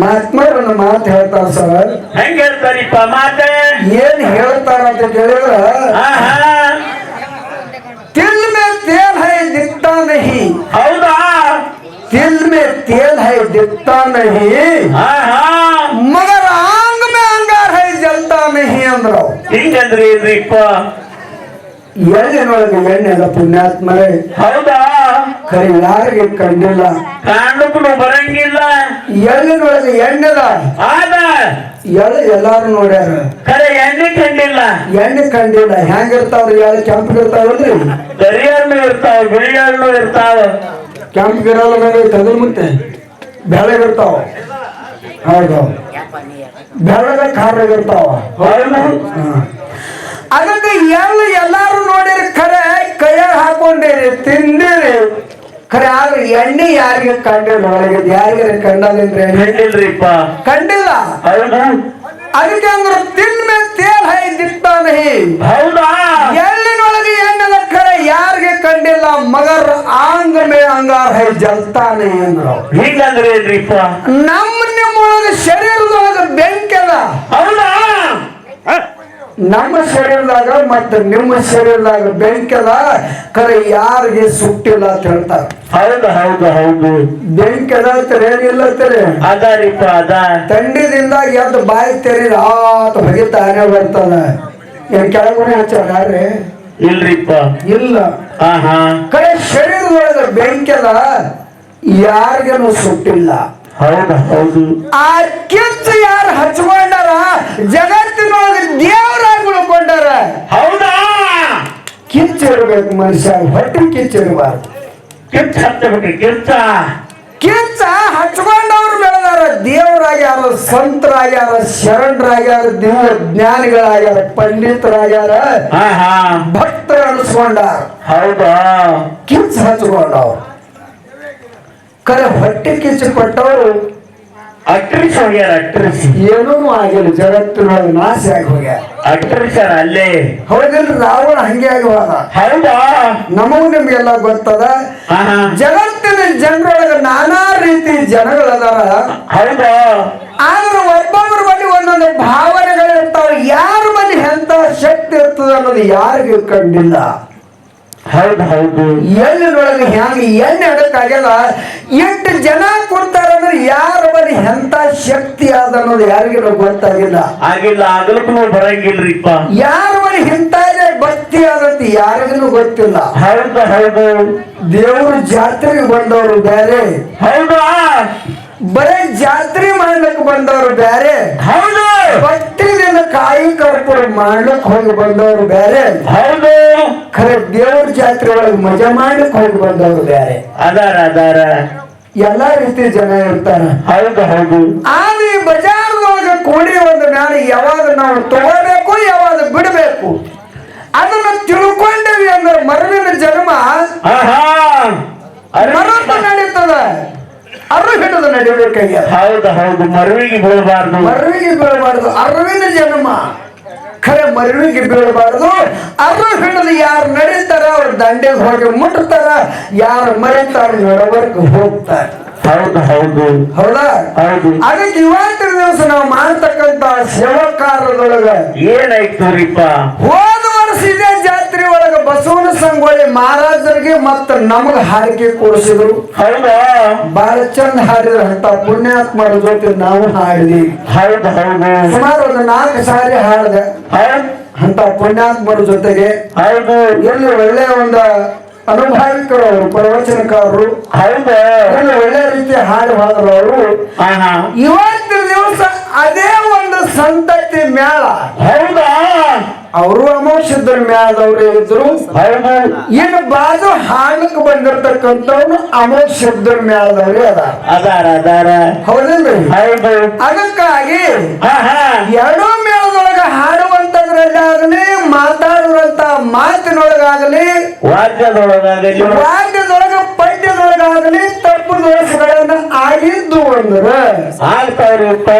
ಮಾತ್ಮರನ್ನ ಮಾತು ಹೇಳ್ತಾರ ಸರ್ ಹೆಂಗ್ ಹೇಳ್ತಾರಿಪ್ಪ ಮಾತ ಏನ್ ಹೇಳ್ತಾರ ಅಂತ ಕೇಳಿದ್ರ ತಿಲ್ ಮೇ ತೇಲ್ ಹೈ ದಿಕ್ತಾ ನಹಿ ಹೌದಾ ತಿಲ್ ಮೇ ತೇಲ್ ಹೈ ದಿಕ್ತಾ ನಹಿ ಮಗರ ಆಂಗ್ ಮೇ ಅಂಗಾರ ಹೈ ಜಲ್ತಾ ನಹಿ ಅಂದ್ರ ಹಿಂಗ್ ಹಿಂಗಂದ್ರೆ ಏನ್ರಿಪ್ಪ ಎಣ್ಣೆನೊಳಗೆ ಎಣ್ಣೆ ಪುಣ್ಯಾತ್ಮರೇ ಹೌದಾ ಖರೆ ಯಾರಿಗೆ ಕಂಡಿಲ್ಲ. ಕಾರಣಕ್ಕೂ ಬರಂಗಿಲ್ಲ. ಎಳ್ಳಿನೊಳಗೆ ಎಣ್ಣದ ಆದ. ಎಳ್ಳು ಎಲ್ಲಾರು ನೋಡ್ಯಾರ. ಕರೆ ಎಣ್ಣೆ ಕಂಡಿಲ್ಲ. ಎಣ್ಣೆ ಕಂಡಿಲ್ಲ. ಹೆಂಗಿರ್ತಾವ್ರಿ ಎಳ್ಳು ಕೆಂಪಗಿರ್ತಾವಲ್ರಿ ದರಿಯಣ್ಣು ಇರ್ತಾವ ಬಿಳಿಯಣ್ಣು ಇರ್ತಾವ ಕೆಂಪಗಿರಲ್ಲ ಮೇಲೆ ತಗಲ್ ಮುಂತೆ ಬೆಳಗಿರ್ತಾವ ಹೌದು. ಬೆಳಗ ಖಾರ ಹೌದು. ಅದಕ್ಕೆ ಎಳ್ಳು ಎಲ್ಲಾರು ನೋಡಿರಿ ಕರೆ ಕೈಯಾಗ ಹಾಕೊಂಡಿರಿ ತಿಂದಿರಿ. ಖರೆ ಆದ್ರೆ ಎಣ್ಣೆ ಯಾರಿಗೆ ಕಂಡಿಲ್ಲ ಒಳಗೆ ಯಾರಿಗೆ ಕಂಡಲ್ರಿ ಕಂಡಿಲ್ರಿಪ್ಪ ಕಂಡಿಲ್ಲ. ಹೌದಾ? ಅದಕ್ಕೆ ಅಂದ್ರೆ ತಿನ್ಮೆ ತೇಲ್ ಹೈ ನಹಿ ಹೌದಾ? ಎಳ್ಳಿನೊಳಗೆ ಎಣ್ಣೆದ ಖರೆ ಯಾರಿಗೆ ಕಂಡಿಲ್ಲ? ಮಗರ್ ಆಂಗ ಮೇ ಅಂಗಾರ ಹೈ ಜಲ್ತಾನೆ ಅಂದ್ರು. ಹಿಂಗಂದ್ರಿ ಏನ್ರಿಪ್ಪ? ನಮ್ಮ ನಿಮ್ಮೊಳಗೆ ಶರೀರದೊಳಗೆ ಬೆಂಕಿ ಅದ. ಹೌದಾ? ನಮ್ಮ ಶರೀರದಾಗ ಮತ್ತೆ ನಿಮ್ಮ ಶರೀರದಾಗ ಬೆಂಕಿ ಕರೆ ಯಾರಿಗೆ ಸುಟ್ಟಿಲ್ಲ ಅಂತ ಹೇಳ್ತಾರೆ. ಹೌದು ಹೌದು ಹೌದು. ಬೆಂಕಿ ಅದ ಅಂತಾರೆ? ಏನಿಲ್ಲ ಅಂತಾರೆ ಅದಾರಿಪ್ಪ ಅದ. ತಂಡಿದಿಂದ ಎದ್ದು ಬಾಯಿ ತೆರಿ ಆತ ಹೊಗಿತಾನೆ ಬರ್ತದ. ಏನ್ ಕೆಳಗಡೆ ಹಚ್ಚಾರ ಯಾರೇ ಇಲ್ರಿಪ್ಪ ಇಲ್ಲ. ಕರೆ ಶರೀರದೊಳಗೆ ಬೆಂಕಿ ಅದ ಯಾರಿಗೇನು ಸುಟ್ಟಿಲ್ಲ. ಹೌದು ಹೌದು. ಆ ಕಿಚ್ಚು ಯಾರು ಹಚ್ಕೊಂಡಾರ ಜಗತ್ತಿನೊಳಗೆ ದೇವರಾಗಿ ಉಳ್ಕೊಂಡಾರ ಹೌದಾ ಕಿಚ್ಚಿರ್ಬೇಕು ಮನುಷ್ಯ ಹೊಟ್ಟೆ ಕಿಚ್ಚಿರಬಾರ್ದು ಕಿಚ್ಚ ಹತ್ತಬೇಕು ಕಿಚ್ಚ ಕಿಚ್ಚ ಹಚ್ಕೊಂಡವ್ರು ಬೆಳೆದಾರ ದೇವರಾಗ್ಯಾರ ಸಂತರಾಗ್ಯಾರ ಶರಣರಾಗ್ಯಾರ ದೇವ ಜ್ಞಾನಿಗಳಾಗ್ಯಾರ ಪಂಡಿತರಾಗ್ಯಾರ ಭಕ್ತರ ಅನಿಸ್ಕೊಂಡಾರ. ಹೌದಾ? ಕಿಚ್ಚ ಹಚ್ಕೊಂಡವ್ರು. ಕರೆ ಹೊಟ್ಟೆ ಕಿಚ್ಚು ಕೊಟ್ಟವರು ಅಟ್ರಿಸ್ ಹೋಗ್ಯಾರ ಅಟ್ರಿಸ್. ಏನೂ ಆಗಿಲ್ಲ ಜಗತ್ತಿನೊಳಗೆ ನಾಶ ಆಗಿ ಹೋಗ್ಯಾರ. ಅಟ್ರಿಸರ್ ಅಲ್ಲೇ. ಹೌದಿಲ್ಲ ರಾವಣ ಹಂಗೆ ಆಗಿ ಹೋದ? ಹೌದಾ ನಮಗೂ ನಿಮ್ಗೆಲ್ಲ ಗೊತ್ತದ? ಜಗತ್ತಿನ ಜನರೊಳಗೆ ನಾನಾ ರೀತಿ ಜನಗಳದಾರ. ಹೌದಾ? ಆದ್ರೆ ಒಬ್ಬೊಬ್ಬರ ಬಳಿ ಒಂದೊಂದು ಭಾವನೆಗಳು ಇರ್ತಾವ ಯಾರ ಬಳಿ ಎಂತ ಶಕ್ತಿ ಇರ್ತದ ಅನ್ನೋದು ಯಾರಿಗೂ ಕಂಡಿಲ್ಲ. ಹೌದು ಹೌದು. ಎಳ್ಳಿನೊಳಗೆ ಹೆಂಗ ಎಣ್ಣೆ ಅಡಕ್ಕಾಗ್ಯದ ಎಷ್ಟು ಜನ ಕೊಡ್ತಾರಂದ್ರೆ ಯಾರ ಬರೀ ಎಂತ ಶಕ್ತಿ ಅದ ಅನ್ನೋದು ಯಾರಿಗೂ ಗೊತ್ತಾಗಿಲ್ಲ. ಆಗಿಲ್ಲ ಆಗಲಕ್ಕೂ ಬರಂಗಿಲ್ರಿಪ್ಪ. ಯಾರ ಬಳಿ ಇಂಥ ಭಕ್ತಿ ಆದಂತ ಯಾರಿಗೂ ಗೊತ್ತಿಲ್ಲ. ಹೌದು ಹೌದು. ದೇವರು ಜಾತ್ರೆಗೆ ಬಂದವರು ಬೇರೆ. ಹೌದಾ? ಬರೇ ಜಾತ್ರೆ ಮಾಡ್ಲಿಕ್ಕೆ ಬಂದವರು ಬೇರೆ. ಹೌದು. ಕಾಯಿ ಕರ್ಪೂರ ಮಾಡ್ಲಿಕ್ಕೆ ಹೋಗಿ ಬಂದವರು ಬೇರೆ ಹೌದು. ಖರೆ ದೇವ್ರ ಜಾತ್ರೆ ಒಳಗೆ ಮಜಾ ಮಾಡ್ಲಿಕ್ಕೆ ಹೋಗಿ ಬಂದವರು ಬೇರೆ. ಅದಾರ ಅದಾರ. ಎಲ್ಲಾ ರೀತಿ ಜನ ಇರ್ತಾರ. ಹೌದು ಹೌದು. ಆದ್ರೆ ಬಜಾರ್ದೊಳಗ ಕೂಡಿ ಒಂದು ಮ್ಯಾಲೆ ಯಾವಾಗ ನಾವು ತಗೋಬೇಕು ಯಾವಾಗ ಬಿಡಬೇಕು? ಅದನ್ನ ತಿಳ್ಕೊಂಡೇವಿ ಅಂದ್ರೆ ಮರವಿನ ಜನ್ಮ. ನಡೀತದ ಅರು ಹಿಡಿದು ನಡಿಬೇಕಾಗ್ಯದ ಹೌದು ಹೌದು ಮರುವಿಗೆ ಬೀಳಬಾರ್ದು. ಮರವಿಗೆ ಬೀಳಬಾರ್ದು. ಅರಿವಿನ ಜನ್ಮ. ಖರೆ ಮರವಿಗೆ ಬೀಳಬಾರ್ದು. ಅರು ಹಿಡಿದು ಯಾರು ನಡೀತಾರ ಅವ್ರ ದಂಡೆಗೆ ಹೋಗಿ ಮುಟ್ತಾರ. ಯಾರು ಮರಿತಾರ ನಡವರ್ಗ ಹೋಗ್ತಾರ. ಹೌದು ಹೌದು. ಹೌದಾ? ಹೌದು. ಅದಕ್ಕೆ ಇವತ್ತಿನ ದಿವಸ ನಾವು ಮಾಡ್ತಕ್ಕಂತ ಸೇವಕಾರದೊಳಗ ಏನಾಯ್ತು ರೀಪ? ಹೋದ ವರ್ಷ ಇದೇ ಜಾತ್ರೆ ಒಳಗ ಬಸವನ ಸಂಗೊಳ್ಳಿ ಮಹಾರಾಜರಿಗೆ ಮತ್ತ ನಮಗ ಹಾರಿಕೆ ಕೊಡಿಸಿದ್ರು. ಹೌದಾ? ಬಹಳ ಚಂದ ಹಾಡಿದ್ರು ಅಂತ ಪುಣ್ಯಾತ್ಮರ ಜೊತೆ ನಾವು ಹಾಡಿದ್ವಿ. ಹೌದು ಹೌದು. ಸುಮಾರು ಒಂದು ನಾಲ್ಕು ಸಾರಿ ಹಾಡಿದೆ. ಅಂತ ಪುಣ್ಯಾತ್ಮರ ಜೊತೆಗೆ ಹೌದು. ಎಲ್ಲಿ ಒಳ್ಳೆಯ ಒಂದು ಅನುಭವಿಕರು ಅವರು ಪ್ರವಚನಕಾರರು ಹೌದು. ಒಳ್ಳೆ ರೀತಿ ಹಾಡು ಹಾಡಿದ್ರು ಅವರು ಇವತ್ತಿನ ದಿವಸ ಅದೇ ಒಂದು ಸಂತತಿ ಮೇಳ ಹೌದಾ? ಅವರು ಅಮೋಷದ್ರ ಮೇಳದವರು ಇದ್ರು. ಏನು ಇನ್ನು ಬಾಜು ಹಾಡಕ್ ಬಂದಿರ್ತಕ್ಕಂಥವ್ರು ಅಮೋಷದ್ರ ಮೇಳದವ್ರೆ ಅದ ಅದಾರ ಅದಾರ. ಹೌದಿಲ್ರಿ ಹೌದು. ಅದಕ್ಕಾಗಿ ಹಾ ಎರಡೂ ಮೇಳದೊಳಗ ಹಾಡುವಂತದ್ರಲ್ಲಿ ಹಾಡೋದ್ರಲ್ಲಾಗಲಿ ಮಾತಾಡುವಂತ ಮಾತಿನೊಳಗಾಗಲಿ ವಾದ್ಯದೊಳಗಾಗಲಿ ವಾದ್ಯದೊಳಗ ಪದ್ಯದೊಳಗಾಗಲಿ ತಪ್ಪು ದೋಷಗಳನ್ನ ಆಗಿದ್ದು ಅಂದ್ರೆ ಆಗ್ತಾವ್ರಪ್ಪ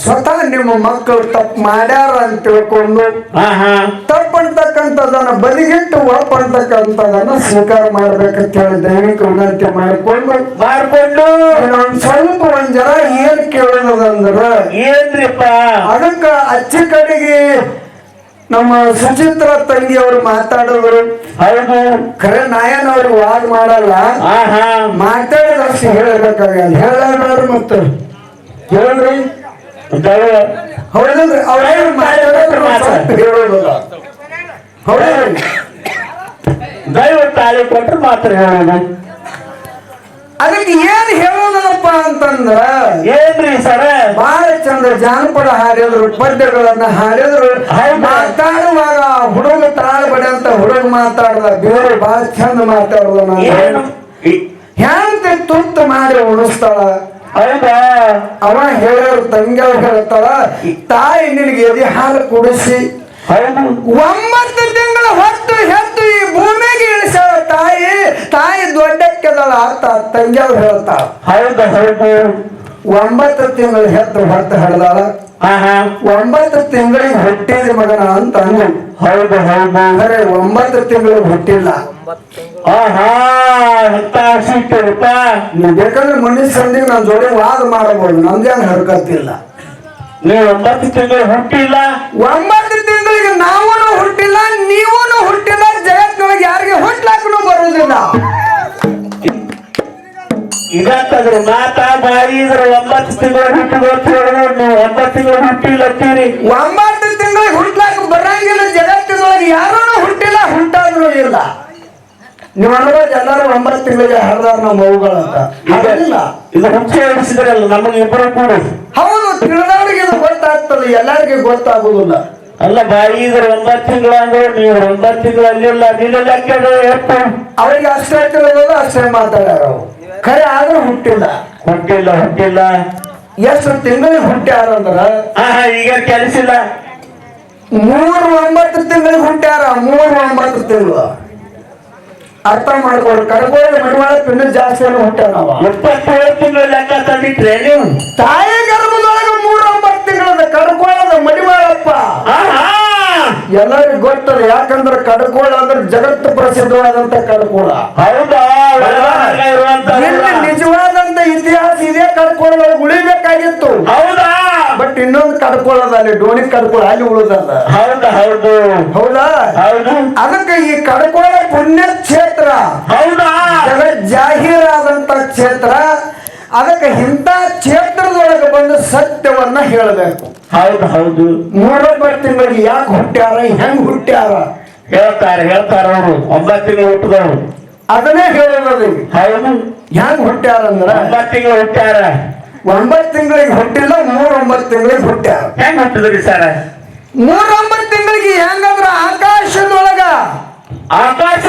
ಸ್ವತಃ ನಿಮ್ಮ ಮಕ್ಕಳು ತಪ್ಪು ಮಾಡ್ಯಾರ ಅಂತ ತಿಳ್ಕೊಂಡು ತಪ್ಪಂತಕ್ಕಂಥದನ್ನ ಬದಿಗಿಟ್ಟು ಒಳಪಡ್ತಕ್ಕಂಥದನ್ನ ಸ್ವೀಕಾರ ಮಾಡ್ಬೇಕಂತ ಹೇಳಿ ದೈವಿಕ ವಿನಂತಿ ಮಾಡಿಕೊಂಡು ಮಾಡ್ಕೊಂಡು. ಒಂದ್ ಸ್ವಲ್ಪ ಒಂದ್ ಜನ ಏನ್ ಕೇಳೋದಂದ್ರ ಏನ್ರಿಪ್ಪ? ಅದಕ್ಕ ಅಚ್ಚಿಕ ನಮ್ಮ ಸುಚಿತ್ರ ತಂಗಿ ಅವರು ಮಾತಾಡಿದ್ರು ಹೌದು ಖರೆ ನಾಯನ್ ಅವರು ವಾದ ಮಾಡಲ್ಲ. ಮಾತಾಡಿದಷ್ಟು ಹೇಳಬೇಕಾಗಲ್ಲ. ಹೇಳಬೇಡ್ರಿ ಮತ್ತು. ಹೇಳ್ರಿ ಹೌದಲ್ರಿ? ಅವ್ರೇನು ಹೇಳೋದಿಲ್ಲ. ಹೌದಲ್ರಿ? ದೈವ ತಾಳಿ ಕೊಟ್ರೆ ಮಾತ್ರ ಹೇಳೋದು ಅದಕ್ಕೆ ಏನ್ ಹೇಳೋದಪ್ಪ ಅಂತಂದ್ರ ಏನ್ರಿ ಸರ? ಚಂದ ಜಾನಪದ ಹಾಡಿದ್ರು ಪದ್ಯಗಳನ್ನ ಹಾಡಿದ್ರು. ಮಾತಾಡುವಾಗ ಹುಡುಗ ತಾಳ್ಬಡಿ ಅಂತ ಹುಡುಗ ಮಾತಾಡ್ದ ಬೇರೆ ಬಹಳ ಚಂದ ಮಾತಾಡ್ದ ನಾನು. ಹೆಂತ ತುತ್ತು ಮಾಡಿ ಉಣಿಸ್ತಾಳ. ಅವ ಹೇಳೋರು ತಂಗ ಹೇಳ್ತಾಳ ತಾಯಿ ನಿನಗೆ ಎದಿ ಹಾಲು ಕುಡಿಸಿ. ಒಂಬತ್ತು ತಿಂಗಳ ಹೊತ್ತು ಹೆತ್ತು ಈ ಭೂಮಿಗೆ ಇಳಿಸ್ಯಾಳ ತಾಯಿ. ತಾಯಿ ದೊಡ್ಡಕ್ಕೆದಳ ಅಂತ ತಂಗ್ಯಾವ್ ಹೇಳ್ತಾಳ. ಹೌದು? ಹೌದು. ಒಂಬತ್ತು ತಿಂಗಳು ಹೆತ್ತು ಹೊತ್ತು ಹಡದಾಳ. ಒಂಬತ್ತು ತಿಂಗಳಿಗೆ ಹುಟ್ಟಿದ ಮಗನ ಅಂತ ಅಂದ್ರು ಹೌದು ಹೌದು. ಅಂದ್ರೆ ಒಂಬತ್ತು ತಿಂಗಳು ಹುಟ್ಟಿಲ್ಲ. ನೀವು ಬೇಕಾದ್ರೆ ಮನುಷ್ಯ ನನ್ನ ನಾನು ಜೋಡಿ ವಾದ ಮಾಡಬಹುದು. ನಮ್ದೇನು ಹರ್ಕತ್ತಿಲ್ಲ. ನೀವು ಒಂಬತ್ತು ತಿಂಗಳು ಹುಟ್ಟಿಲ್ಲ? ಒಂಬತ್ತು ಇದಕ್ಕಂದ್ರೆ ಮಾತಾ ಬಾಯಿ ಇದ್ರೆ ಒಂಬತ್ತು ತಿಂಗಳ ಹುಟ್ಟಿ ನೀವು ಒಂಬತ್ತು ತಿಂಗಳ ಹುಟ್ಟಿಲ್ಲ ಅಂತೀರಿ. ಒಂಬತ್ತು ತಿಂಗಳ ಹುಟ್ಲಾಕ ಬರಂಗಿಲ್ಲ ಜಗತ್ತಿನೊಳಗೆ ಯಾರೂ ಹುಟ್ಟಿಲ್ಲ ಹುಟ್ಟಾದ್ರು ಇಲ್ಲ. ನೀವು ಅನ್ಬೋದು ಎಲ್ಲರೂ ಒಂಬತ್ತು ತಿಂಗಳಿಗೆ ಹರಿದಾರ ನಮ್ಮ ಅವುಗಳ ಹಾಗಲ್ಲ ಇದು ಹುಚ್ಚಿ ಹಿಡಿಸಿದ್ರಲ್ಲ ನಮಗೆ ಇಬ್ಬರು ಕೂಡ. ಹೌದು ತಿಳಿದವ್ರಿಗೆ ಇದು ಗೊತ್ತಾಗ್ತದೆ ಎಲ್ಲರಿಗೂ ಗೊತ್ತಾಗುದಿಲ್ಲ ಅಲ್ಲ ಬಾಯಿ ಈಗ ಒಂಬತ್ತು ತಿಂಗಳ ಅಂದ್ರೆ ನೀವು ಒಂಬತ್ತು ತಿಂಗಳ ಅಲ್ಲಿಲ್ಲ ನಿನ್ನೆಲ್ಲ ಲೆಕ್ಕ ಎಷ್ಟು ಅವರಿಗೆ ಅಷ್ಟೇ ತಿಳಿದದ ಅಷ್ಟೇ ಮಾತಾಡ್ಯಾರ ಕರೆ ಖರೆ ಆದ್ರೂ ಹುಟ್ಟಿಲ್ಲ. ಹುಟ್ಟಿಲ್ಲ ಹುಟ್ಟಿಲ್ಲ. ಎಷ್ಟು ತಿಂಗಳಿಗೆ ಹುಟ್ಟ್ಯಾರ ಅಂದ್ರ? ಆಹಾ ಈಗ ಕೆಲಸಿಲ್ಲ ಮೂರು ಒಂಬತ್ತು ತಿಂಗಳಿಗೆ ಹುಟ್ಟ್ಯಾರ ಮೂರ್ ಒಂಬತ್ತು ತಿಂಗಳು. ಅರ್ಥ ಮಾಡ್ಕೊಳ್ಳಿ ಕರ್ಕೊಂಡು ಮಡಿವಾಳ ಪಿಂಡ ಜಾಸ್ತಿ ಎಲ್ಲ ಹುಟ್ಟ್ಯಾರ ನಾವ ಇಪ್ಪತ್ತೇಳು ತಿಂಗಳು ಲೆಕ್ಕ ತಂದಿಟ್ರೆ ನೀವು ತಾಯಿ ಗರ್ಭದೊಳಗೆ ಮೂರು ಒಂಬತ್ತು ತಿಂಗಳದ ಕಡ್ಕೊಳ್ಳೋದ ಮಡಿವಾಳ ಎಲ್ಲರಿಗೂ ಗೊತ್ತದ ಯಾಕಂದ್ರೆ ಕಡಕೋಳ ಅಂದ್ರೆ ಜಗತ್ತು ಪ್ರಸಿದ್ಧವಾದಂತ ಕಡಕೋಳ. ಹೌದಾ? ನಿಜವಾದಂತ ಇತಿಹಾಸ ಇದೇ ಕಡ್ಕೊಳ್ಳೋದು ಉಳಿಬೇಕಾಗಿತ್ತು. ಹೌದಾ? ಬಟ್ ಇನ್ನೊಂದು ಕಡ್ಕೊಳ್ಳೋದ ಅಲ್ಲಿ ಡೋಣಿ ಕಡ್ಕೊಳ್ಳ ಅಲ್ಲಿ ಉಳಿದಲ್ಲ. ಹೌದಾ ಹೌದು. ಹೌದಾ? ಹೌದು. ಅದಕ್ಕೆ ಈ ಕಡ್ಕೊಳ್ಳ ಪುಣ್ಯ ಕ್ಷೇತ್ರ ಹೌದಾ? ಜಗತ್ ಜಾಹೀರಾದಂತ ಕ್ಷೇತ್ರ ಅದಕ್ಕೆ ಇಂಥ ಕ್ಷೇತ್ರದೊಳಗೆ ಬಂದು ಸತ್ಯವನ್ನ ಹೇಳಬೇಕು. ಹೌದು ಹೌದು. ಮೂರೊಂಬತ್ತು ತಿಂಗಳಿಗೆ ಯಾಕೆ ಹುಟ್ಟ್ಯಾರ ಹೆಂಗ್ ಹುಟ್ಟ್ಯಾರ? ಹೇಳ್ತಾರೆ ಹೇಳ್ತಾರ ಅವರು. ಒಂಬತ್ತು ತಿಂಗಳು ಹುಟ್ಟಿದವರು ಅದನ್ನೇ ಹೇಳೋದು ಹೌದು. ಹೆಂಗ್ ಹುಟ್ಟ್ಯಾರ ಅಂದ್ರ? ಒಂಬತ್ತು ತಿಂಗಳು ಹುಟ್ಟ್ಯಾರ. ಒಂಬತ್ತು ತಿಂಗಳಿಗೆ ಹುಟ್ಟಿಲ್ಲ ಮೂರ್ ಒಂಬತ್ತು ತಿಂಗಳಿಗೆ ಹುಟ್ಟ್ಯಾರ. ಹೆಂಗ್ ಹುಟ್ಟಿದ್ರಿ ಸರ್? ಮೂರ್ ಒಂಬತ್ತು ತಿಂಗಳಿಗೆ ಹೆಂಗಂದ್ರ ಆಕಾಶದೊಳಗ? ಆಕಾಶ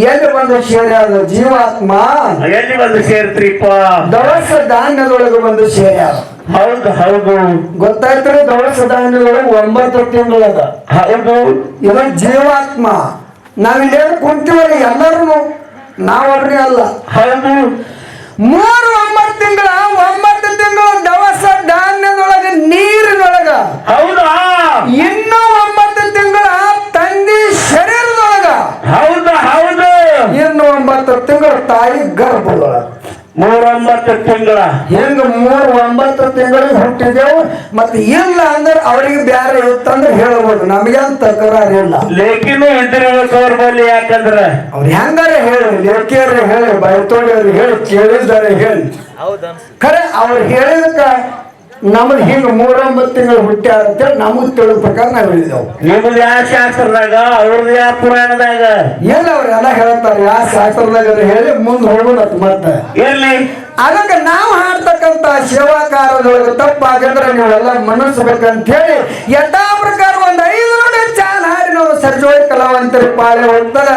ಎಲ್ಲಿ ಬಂದು ಸೇರ್ಯಾದ ಜೀವಾತ್ಮ? ಎಲ್ಲಿ ಬಂದು ಸೇರ್ತ್ರಿಪ್ಪ? ದವಸ ಧಾನ್ಯದೊಳಗೆ ಬಂದು ಸೇರ್ಯಾದ ಹೌದು ಹೌದು. ಗೊತ್ತಾಯ್ತಾರೆ ದವಸ ಧಾನ್ಯದೊಳಗೆ ಒಂಬತ್ತು ತಿಂಗಳದ. ಹೌದು. ಇವ ಜೀವಾತ್ಮ. ನಾವಿಲ್ಲೇನು ಕುಂತೀವಲ್ಲ ಎಲ್ಲರೂ ನಾವಲ್ರಿ ಅಲ್ಲ. ಹೌದು. ಮೂರು ತಿಂಗಳ ಒಂಬತ್ತು ತಿಂಗಳ ಮೂರೊಂಬತ್ತು ತಿಂಗಳ ಹೆಂಗ ಮೂರು ಒಂಬತ್ತು ತಿಂಗಳಿಗೆ ಹುಟ್ಟಿದೆವು ಮತ್ತೆ ಇಲ್ಲ ಅಂದ್ರೆ ಅವ್ರಿಗೆ ಬ್ಯಾರೆ ಇತ್ತಂದ್ರೆ ಹೇಳ್ಬೋದು. ನಮ್ಗೇನ್ ತಕರಾರು ಇಲ್ಲ. ಲೇಖಿನ ಅವ್ರ ಬಲ್ಲಿ ಯಾಕಂದ್ರ? ಅವ್ರು ಹೆಂಗಾರ ಹೇಳಿ ಲೇಖಿಯರ್ ಹೇಳಿ ಬೈತೋಡಿಯವ್ರು ಹೇಳಿ ಕೇಳಿದ್ದಾರೆ ಹೇಳಿ. ಖರೆ ಅವ್ರು ಹೇಳಿದಕ್ಕ ನಮ್ದು ಹಿಂಗ ಮೂರೊಂಬತ್ತು ತಿಂಗಳು ಹುಟ್ಟ್ಯಾರ ಅಂತೇಳಿ ನಮಗ್ ತಿಳಿದ ಪ್ರಕಾರ ನಾವು ಹೇಳಿದೆವು. ನಿಮ್ದು ಯಾವ ಶಾಸ್ತ್ರದಾಗ? ಅವ್ರದ್ದು ಯಾವ ಪುರಾಣದಾಗ? ಅವ್ರ ಅವ್ರೆಲ್ಲ ಹೇಳ್ತಾರೆ ಯಾವ ಶಾಸ್ತ್ರದಾಗ ಹೇಳಿ ಮುಂದೆ ಹೋಗೋಣ ಮತ್ತೆ. ಇರ್ಲಿ ಅದಕ್ಕೆ ನಾವು ಹಾಡ್ತಕ್ಕಂತ ಸೇವಾಕಾರದೊಳಗೆ ತಪ್ಪಾಗಂದ್ರೆ ನೀವೆಲ್ಲ ಮನಸ್ಸಬೇಕಂತ ಹೇಳಿ ಯಥಾ ಪ್ರಕಾರ ಒಂದು ಐದು ನೋಡಿ ಚಾಲ ಹಾಡಿ ನಾವು ಸರ್ಜೋಳಿ ಕಲಾವಂತರ ಪಾಳೆ ಹೋಗ್ತಾರೆ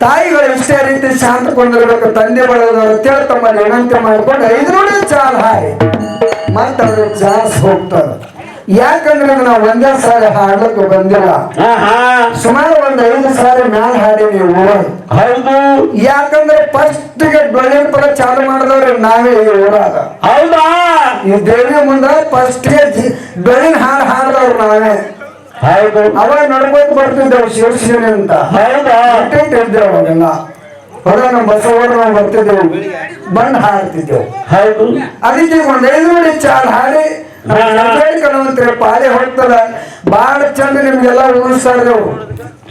ತಾಯಿಗಳು ಇಷ್ಟೇ ರೀತಿ ಶಾಂತಕೊಂಡಿರ್ಬೇಕು ತಂದೆ ಬಳಗದವರು ಅಂತೇಳಿ ತಮ್ಮ ವಿನಂತಿ ಮಾಡ್ಕೊಂಡು ಐದು ನೋಡಿ ಚಾಲ್ ಹಾಡಿ. ಮತ್ತೆ ಜಾಸ್ ಹೋಗ್ತಾರೆ ಯಾಕಂದ್ರೆ ನಾವು ಒಂದೇ ಸಾರಿ ಹಾಡ್ಲಿಕ್ಕೆ ಬಂದಿಲ್ಲ. ಸುಮಾರು ಒಂದು ಐದು ಸಾರಿ ಮ್ಯಾಲ ಹಾಡಿ ನೀವು. ಹೌದು. ಯಾಕಂದ್ರೆ ಫಸ್ಟ್ಗೆ ಡೊಳ್ಳಿನ ಪದ ಚಾಲು ಮಾಡಿದವ್ರೆ ನಾವೇ ಈ ಊರಾಗ. ಹೌದಾ? ಈ ದೇವಿ ಮುಂದ ಫಸ್ಟ್ಗೆ ಡೊಳ್ಳಿನ ಹಾಡು ಹಾಡಿದವ್ರು ನಾವೇ. ಹೌದು. ಅವಾಗ ನಡ್ಕೋತ ಬರ್ತಿದ್ದೇವೆ ಶಿವಶಿವನಿ ಅಂತ. ಹೌದಾ? ಇಟ್ಟಿದ್ದೇವೆ ಅವಾಗೆಲ್ಲ. ಹೊರ ನಮ್ಮ ಬಸವಣ್ಣ ನಾವು ಬರ್ತಿದ್ದೆವು. ಬಣ್ಣ ಹಾಡ್ತಿದ್ದೆವು. ಹೌದು. ಅದಕ್ಕೆ ಒಂದ್ ಐದು ಚಾಲ್ ಹಾಡಿ ಕಣವಂತರ ಪಾಲೆ ಹೋಗ್ತದ. ಬಹಳ ಚಂದ ನಿಮ್ಗೆಲ್ಲ ಉಳಿಸ್ತಾರೆ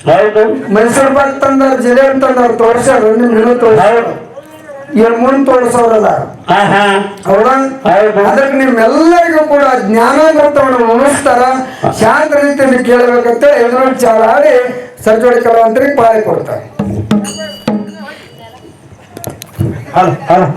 ಹೌದು. ಮೈಸೂರು ಪಾಕ್ ತಂದಾರ ಜಿಲೇಬಿ ತಂದಾರ ತೋರ್ಸ್ಯಾರ ನಿಮ್ ಇನ್ನೂ ತೋರ್ಸ್ಯಾರ. ಹೌದು. ಏನ್ ಮುಂದ್ ತೋರ್ಸೋರಲ್ಲ. ಅದಕ್ಕೆ ನಿಮ್ಮೆಲ್ಲರಿಗೂ ಕೂಡ ಜ್ಞಾನಾಮೃತವನ್ನು ಉಳಿಸ್ತಾರ ಶಾಂತ ರೀತಿಯಲ್ಲಿ ಕೇಳಬೇಕಂತ ಎದುರು ಚಾಲ ಆಡಿ ಸರ್ಜೋಡಿ ಕಲಾವಂತರಿಗೆ ಪಾಳೆ ಕೊಡ್ತಾರೆ. Hello hello.